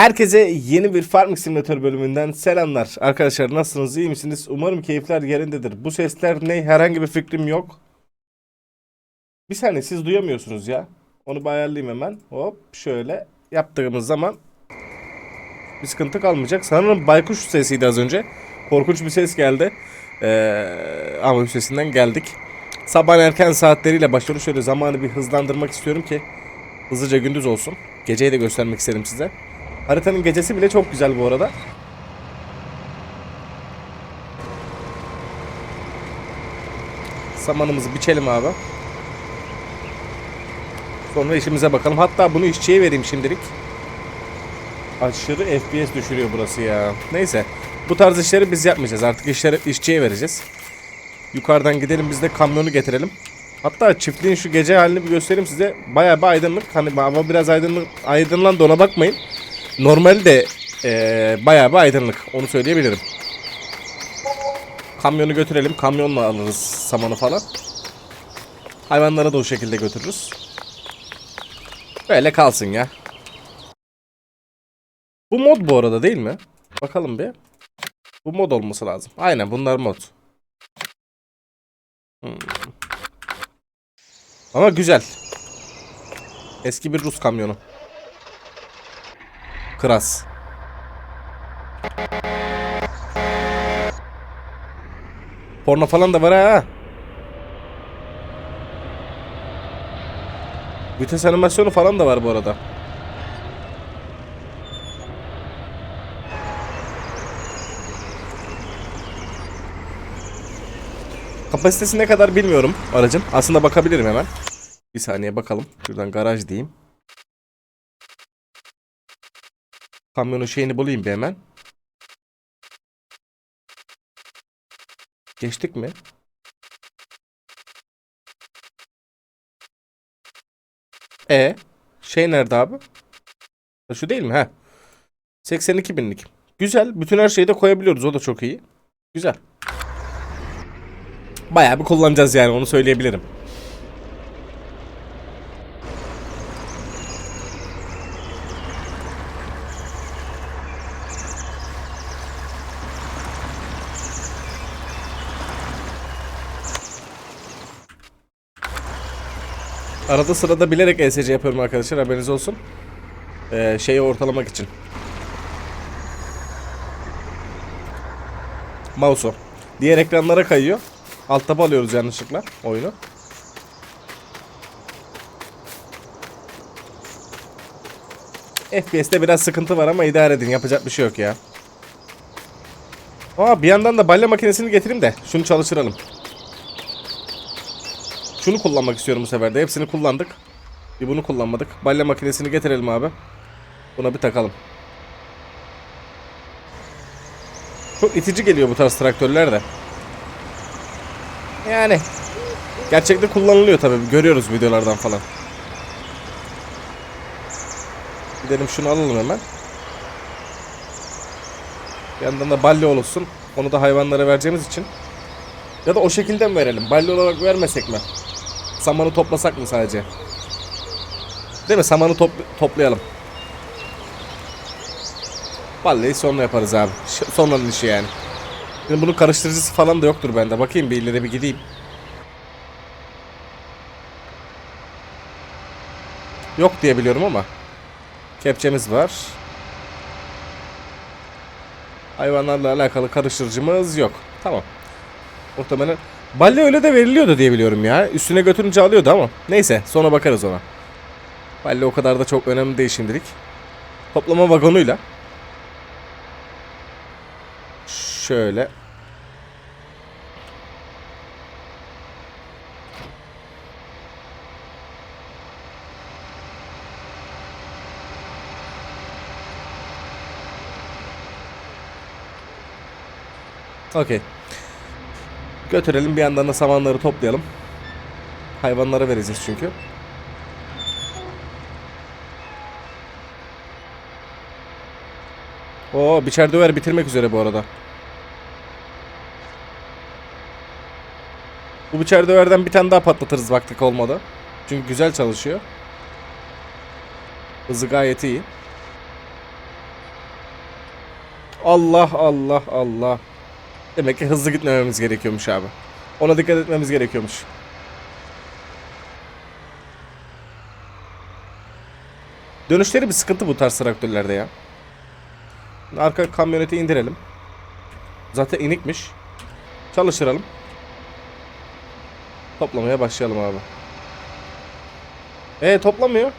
Herkese yeni bir Farming Simulator bölümünden selamlar. Arkadaşlar nasılsınız? iyi misiniz? Umarım keyifler yerindedir. Bu sesler ne? Herhangi bir fikrim yok. Bir saniye siz duyamıyorsunuz ya. Onu bir ayarlayayım hemen. Hop şöyle yaptığımız zaman bir sıkıntı kalmayacak. Sanırım baykuş sesiydi az önce. Korkunç bir ses geldi. Ee, ama üstesinden geldik. Sabah erken saatleriyle başlıyoruz. Şöyle zamanı bir hızlandırmak istiyorum ki hızlıca gündüz olsun. Geceyi de göstermek isterim size. Haritanın gecesi bile çok güzel bu arada. Samanımızı biçelim abi. Sonra işimize bakalım. Hatta bunu işçiye vereyim şimdilik. Aşırı FPS düşürüyor burası ya. Neyse. Bu tarz işleri biz yapmayacağız. Artık işleri işçiye vereceğiz. Yukarıdan gidelim biz de kamyonu getirelim. Hatta çiftliğin şu gece halini bir göstereyim size. Bayağı bir aydınlık. Hani hava biraz aydınlık, aydınlandı ona bakmayın. Normalde eee bayağı bir aydınlık. Onu söyleyebilirim. Kamyonu götürelim. Kamyonla alırız samanı falan. Hayvanlara da o şekilde götürürüz. Böyle kalsın ya. Bu mod bu arada değil mi? Bakalım bir. Bu mod olması lazım. Aynen bunlar mod. Hmm. Ama güzel. Eski bir Rus kamyonu. Kras. Porno falan da var ha. Vites animasyonu falan da var bu arada. Kapasitesi ne kadar bilmiyorum aracın. Aslında bakabilirim hemen. Bir saniye bakalım. Şuradan garaj diyeyim. Kamyonun şeyini bulayım bir hemen. Geçtik mi? E şey nerede abi? Şu değil mi? He. 82 binlik. Güzel. Bütün her şeyi de koyabiliyoruz. O da çok iyi. Güzel. Bayağı bir kullanacağız yani onu söyleyebilirim. Arada sırada bilerek ESC yapıyorum arkadaşlar haberiniz olsun. Ee, şeyi ortalamak için. Mouse'u. Diğer ekranlara kayıyor. Alt tab alıyoruz yanlışlıkla oyunu. FPS'te biraz sıkıntı var ama idare edin yapacak bir şey yok ya. Aa bir yandan da balya makinesini getireyim de şunu çalıştıralım. Şunu kullanmak istiyorum bu sefer de. Hepsini kullandık. Bir bunu kullanmadık. Balya makinesini getirelim abi. Buna bir takalım. Çok itici geliyor bu tarz traktörler de. Yani gerçekte kullanılıyor tabii. Görüyoruz videolardan falan. Gidelim şunu alalım hemen. Bir yandan da balya olsun. Onu da hayvanlara vereceğimiz için. Ya da o şekilde mi verelim? Balya olarak vermesek mi? Samanı toplasak mı sadece? Değil mi? Samanı top toplayalım. Vallahi sonra yaparız abi. Sonranın işi yani. Şimdi bunun karıştırıcısı falan da yoktur bende. Bakayım bir ileri bir gideyim. Yok diye biliyorum ama. Kepçemiz var. Hayvanlarla alakalı karıştırıcımız yok. Tamam. Muhtemelen Balya öyle de veriliyordu diye biliyorum ya. Üstüne götürünce alıyordu ama. Neyse sonra bakarız ona. Balya o kadar da çok önemli değil şimdilik. Toplama vagonuyla. Şöyle. Okey. Götürelim bir yandan da samanları toplayalım. Hayvanlara vereceğiz çünkü. Oo biçer döver bitirmek üzere bu arada. Bu biçer döverden bir tane daha patlatırız vaktik olmadı. Çünkü güzel çalışıyor. Hızı gayet iyi. Allah Allah Allah. Demek ki hızlı gitmememiz gerekiyormuş abi. Ona dikkat etmemiz gerekiyormuş. Dönüşleri bir sıkıntı bu tarz traktörlerde ya. Arka kamyoneti indirelim. Zaten inikmiş. Çalıştıralım. Toplamaya başlayalım abi. E toplamıyor.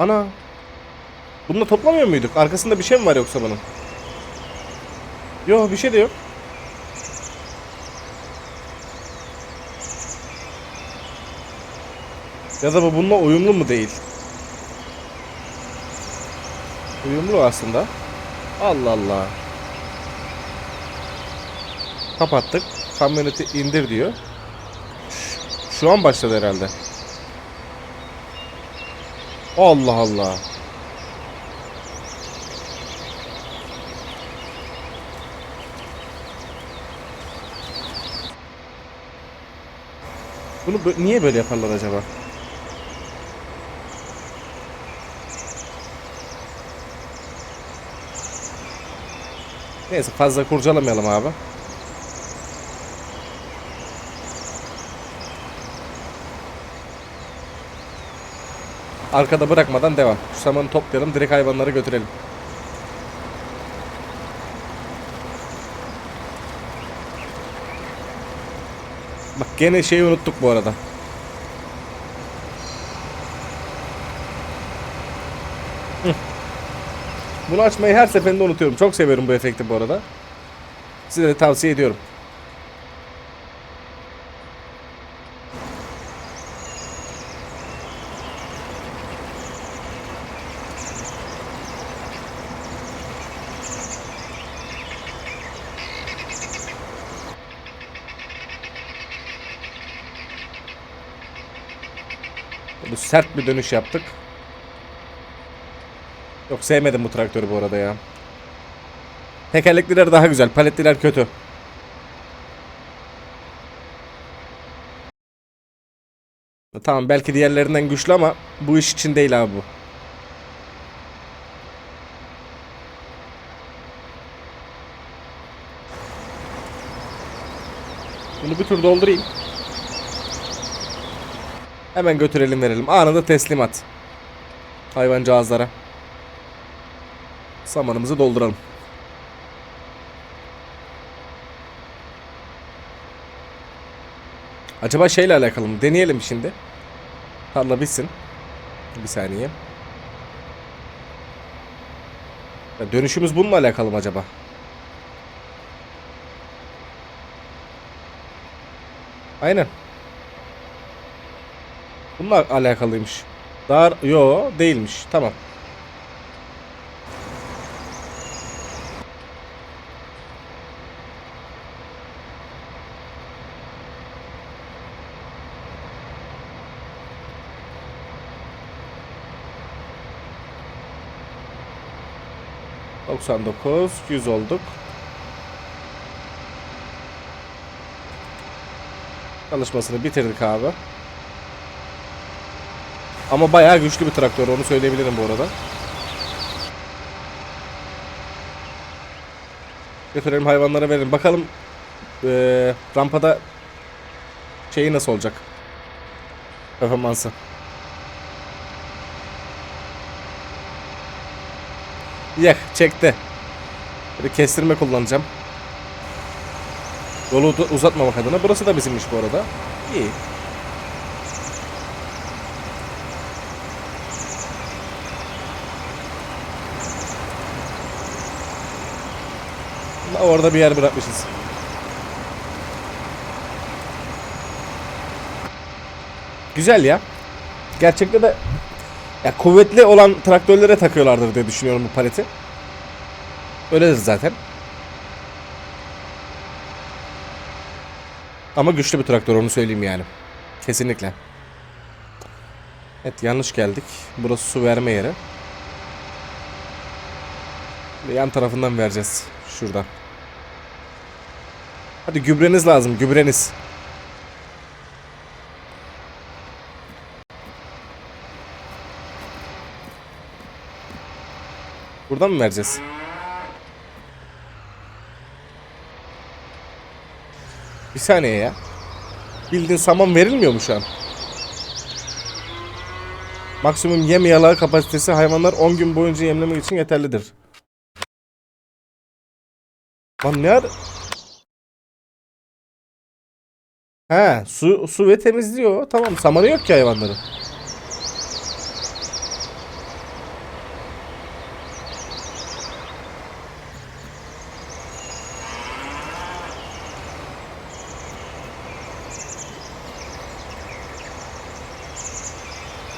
Ana. Bununla toplamıyor muyduk? Arkasında bir şey mi var yoksa bunun? Yok bir şey de yok. Ya da bu bununla uyumlu mu değil? Uyumlu aslında. Allah Allah. Kapattık. Kamyoneti indir diyor. Şu an başladı herhalde. Allah Allah. Bunu niye böyle yaparlar acaba? Neyse fazla kurcalamayalım abi. Arkada bırakmadan devam. Şu samanı toplayalım direkt hayvanları götürelim. Bak gene şeyi unuttuk bu arada. Bunu açmayı her seferinde unutuyorum. Çok seviyorum bu efekti bu arada. Size de tavsiye ediyorum. Bu sert bir dönüş yaptık. Yok sevmedim bu traktörü bu arada ya. Tekerlekliler daha güzel. Paletliler kötü. Tamam belki diğerlerinden güçlü ama bu iş için değil abi bu. Bunu bir tur doldurayım. Hemen götürelim verelim. Anında teslimat. Hayvancağızlara. Samanımızı dolduralım. Acaba şeyle alakalı mı? Deneyelim şimdi. Tarla bitsin. Bir saniye. Ya dönüşümüz bununla alakalı mı acaba? Aynen. Bununla alakalıymış. Dar yo değilmiş. Tamam. Dokuz, yüz olduk. Çalışmasını bitirdik abi. Ama bayağı güçlü bir traktör onu söyleyebilirim bu arada. Götürelim hayvanlara verelim. Bakalım eee, rampada şeyi nasıl olacak? Performansı. Yak çekti. Bir kestirme kullanacağım. Yolu uza- uzatmamak adına. Burası da bizimmiş bu arada. İyi. Orada bir yer bırakmışız. Güzel ya. Gerçekte de ya kuvvetli olan traktörlere takıyorlardır diye düşünüyorum bu paleti. Öyledir zaten. Ama güçlü bir traktör onu söyleyeyim yani. Kesinlikle. Evet yanlış geldik. Burası su verme yeri. Yan tarafından vereceğiz. Şuradan. Hadi gübreniz lazım gübreniz. Buradan mı vereceğiz? Bir saniye ya. Bildiğin saman verilmiyor mu şu an? Maksimum yem yalağı kapasitesi hayvanlar 10 gün boyunca yemlemek için yeterlidir. Lan ne ara... He, su, su ve temizliyor. Tamam, samanı yok ki hayvanların.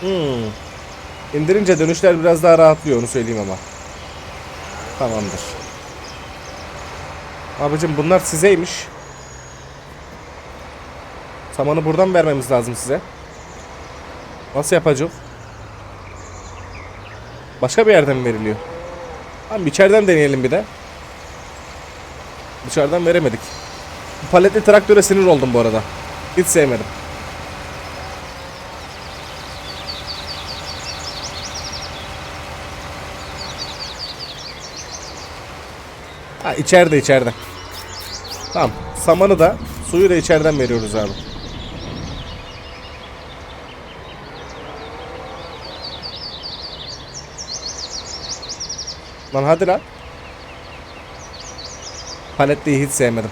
Hmm. İndirince dönüşler biraz daha rahatlıyor onu söyleyeyim ama. Tamamdır. Abicim bunlar sizeymiş. Samanı buradan vermemiz lazım size. Nasıl yapacağız? Başka bir yerden mi veriliyor? Tamam içeriden deneyelim bir de. Dışarıdan veremedik. Paletli traktöre sinir oldum bu arada. Hiç sevmedim. Ha içeride içeride. Tamam. Samanı da suyu da içeriden veriyoruz abi. Lan hadi lan. Paletliyi hiç sevmedim.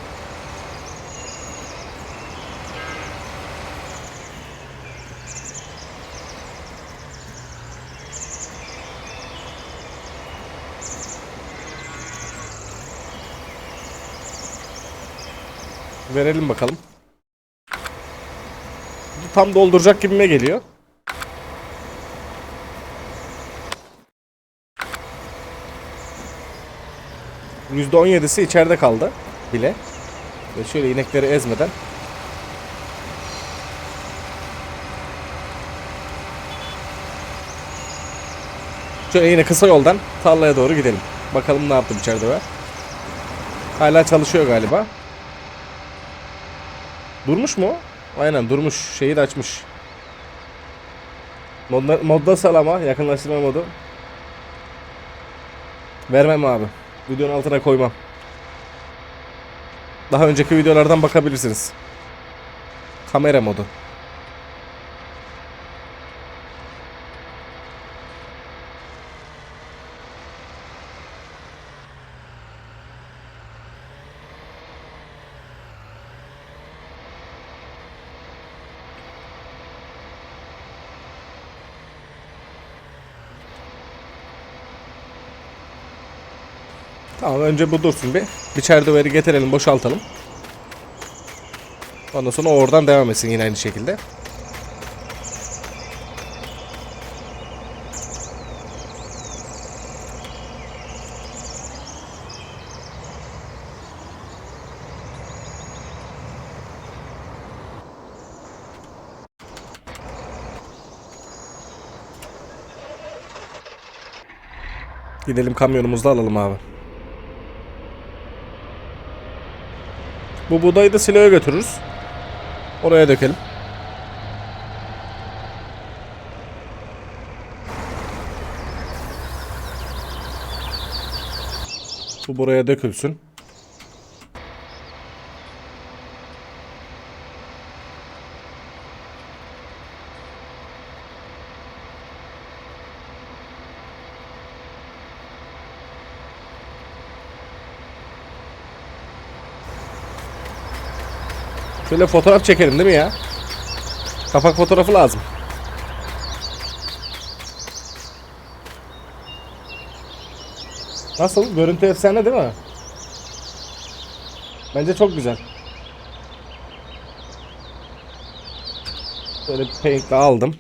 Verelim bakalım. Bu Tam dolduracak gibime geliyor. %17'si içeride kaldı bile. Ve şöyle inekleri ezmeden. Şöyle yine kısa yoldan tarlaya doğru gidelim. Bakalım ne yaptı içeride be. Hala çalışıyor galiba. Durmuş mu? Aynen durmuş. Şeyi de açmış. Modda, modda salama. Yakınlaştırma modu. Vermem abi. Videonun altına koymam. Daha önceki videolardan bakabilirsiniz. Kamera modu. Tamam önce bu dursun bir. İçeride veri getirelim boşaltalım. Ondan sonra oradan devam etsin yine aynı şekilde. Gidelim kamyonumuzda alalım abi. Bu buğdayı da siloya götürürüz. Oraya dökelim. Bu buraya dökülsün. Şöyle fotoğraf çekelim değil mi ya? Kapak fotoğrafı lazım. Nasıl? Görüntü efsane değil mi? Bence çok güzel. Böyle paint'le aldım.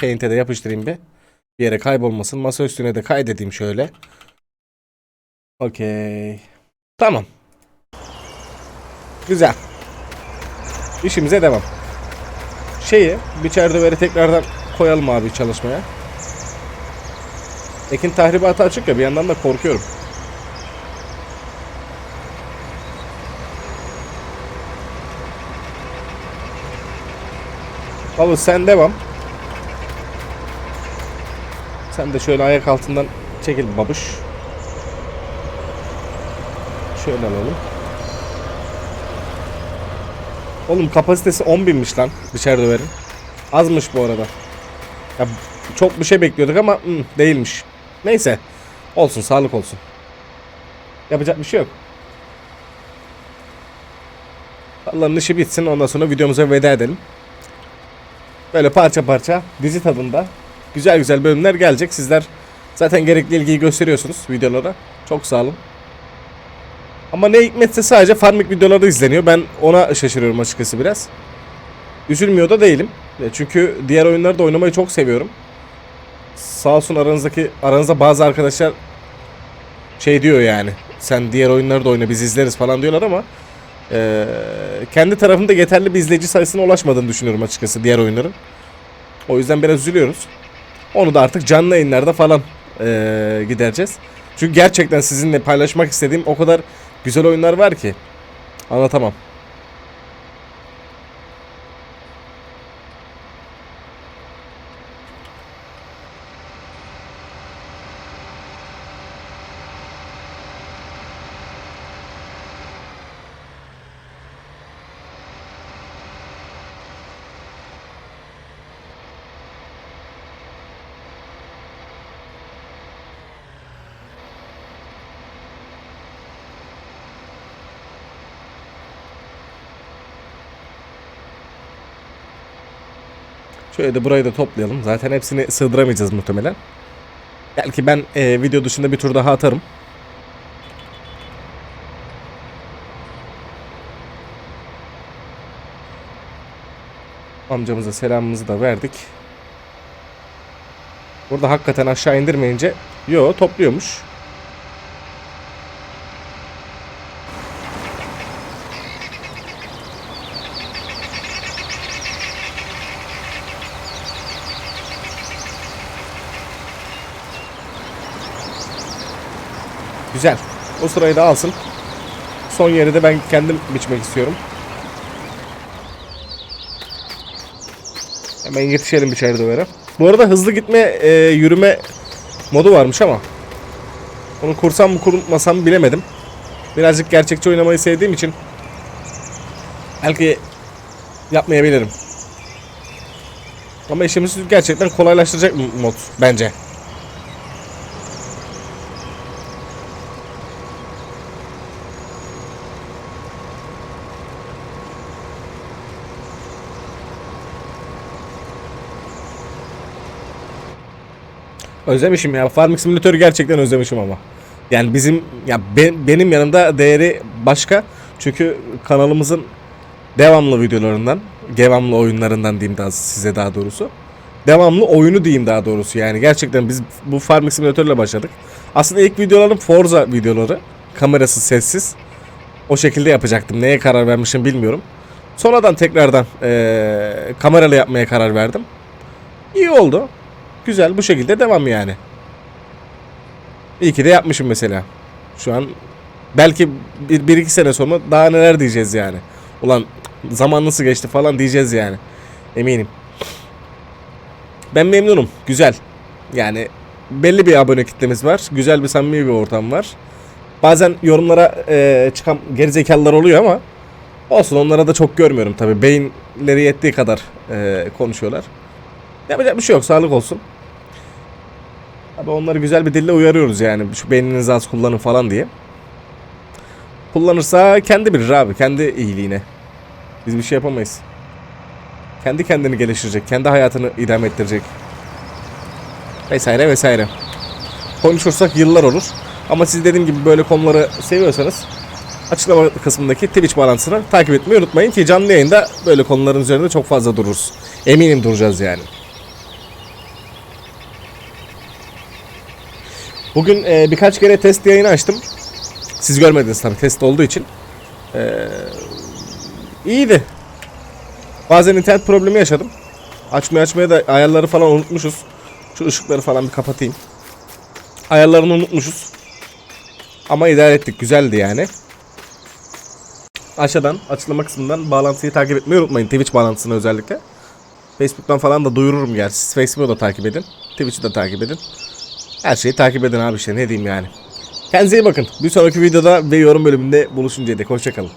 Paint'e de yapıştırayım bir. Bir yere kaybolmasın. Masa üstüne de kaydedeyim şöyle. Okey. Tamam. Güzel. İşimize devam. Şeyi biçer döveri tekrardan koyalım abi çalışmaya. Ekin tahribatı açık ya bir yandan da korkuyorum. Baba sen devam. Sen de şöyle ayak altından çekil babuş. Şöyle alalım. Oğlum kapasitesi 10 binmiş lan dışarı döverin. Azmış bu arada. Ya çok bir şey bekliyorduk ama hmm, değilmiş. Neyse. Olsun sağlık olsun. Yapacak bir şey yok. Allah'ın işi bitsin ondan sonra videomuza veda edelim. Böyle parça parça dizi tadında güzel güzel bölümler gelecek. Sizler zaten gerekli ilgiyi gösteriyorsunuz videolara. Çok sağ olun. Ama ne hikmetse sadece farming videoları izleniyor. Ben ona şaşırıyorum açıkçası biraz. Üzülmüyor da değilim. E, Çünkü diğer oyunları da oynamayı çok seviyorum. Sağ olsun aranızdaki aranızda bazı arkadaşlar şey diyor yani. Sen diğer oyunları da oyna biz izleriz falan diyorlar ama e, kendi tarafımda yeterli bir izleyici sayısına ulaşmadığını düşünüyorum açıkçası diğer oyunların. O yüzden biraz üzülüyoruz. Onu da artık canlı yayınlarda falan e, gidereceğiz. Çünkü gerçekten sizinle paylaşmak istediğim o kadar güzel oyunlar var ki anlatamam. Şöyle de burayı da toplayalım. Zaten hepsini sığdıramayacağız muhtemelen. Belki ben e, video dışında bir tur daha atarım. Amcamıza selamımızı da verdik. Burada hakikaten aşağı indirmeyince yo topluyormuş. Güzel. O sırayı da alsın. Son yeri de ben kendim biçmek istiyorum. Hemen yetişelim biçer dövere. Bu arada hızlı gitme, e, yürüme modu varmış ama onu kursam mı kurmasam bilemedim. Birazcık gerçekçi oynamayı sevdiğim için belki yapmayabilirim. Ama işimizi gerçekten kolaylaştıracak mod bence. Özlemişim ya. Farming Simulator'ı gerçekten özlemişim ama. Yani bizim ya ben- benim yanımda değeri başka. Çünkü kanalımızın devamlı videolarından, devamlı oyunlarından diyeyim daha size daha doğrusu. Devamlı oyunu diyeyim daha doğrusu. Yani gerçekten biz bu Farming Simulator'la başladık. Aslında ilk videolarım Forza videoları. Kamerası sessiz. O şekilde yapacaktım. Neye karar vermişim bilmiyorum. Sonradan tekrardan eee kameralı yapmaya karar verdim. İyi oldu. Güzel bu şekilde devam yani. İyi ki de yapmışım mesela. Şu an belki bir, bir iki sene sonra daha neler diyeceğiz yani. Ulan zaman nasıl geçti falan diyeceğiz yani. Eminim. Ben memnunum. Güzel. Yani belli bir abone kitlemiz var. Güzel bir samimi bir ortam var. Bazen yorumlara e, çıkan gerizekalılar oluyor ama olsun onlara da çok görmüyorum tabi. Beyinleri yettiği kadar e, konuşuyorlar. Yapacak bir şey yok. Sağlık olsun. Abi onları güzel bir dille uyarıyoruz yani. Şu beyninizi az kullanın falan diye. Kullanırsa kendi bilir abi. Kendi iyiliğine. Biz bir şey yapamayız. Kendi kendini geliştirecek. Kendi hayatını idame ettirecek. Vesaire vesaire. Konuşursak yıllar olur. Ama siz dediğim gibi böyle konuları seviyorsanız açıklama kısmındaki Twitch bağlantısını takip etmeyi unutmayın ki canlı yayında böyle konuların üzerinde çok fazla dururuz. Eminim duracağız yani. Bugün e, birkaç kere test yayını açtım. Siz görmediniz tabii test olduğu için. E, iyiydi. Bazen internet problemi yaşadım. Açmaya açmaya da ayarları falan unutmuşuz. Şu ışıkları falan bir kapatayım. Ayarlarını unutmuşuz. Ama idare ettik. Güzeldi yani. Aşağıdan açıklama kısmından bağlantıyı takip etmeyi unutmayın. Twitch bağlantısını özellikle. Facebook'tan falan da duyururum gerçi. Facebook'u da takip edin. Twitch'i de takip edin. Her şeyi takip edin abi işte ne diyeyim yani. Kendinize iyi bakın. Bir sonraki videoda ve yorum bölümünde buluşuncaya dek. Hoşçakalın.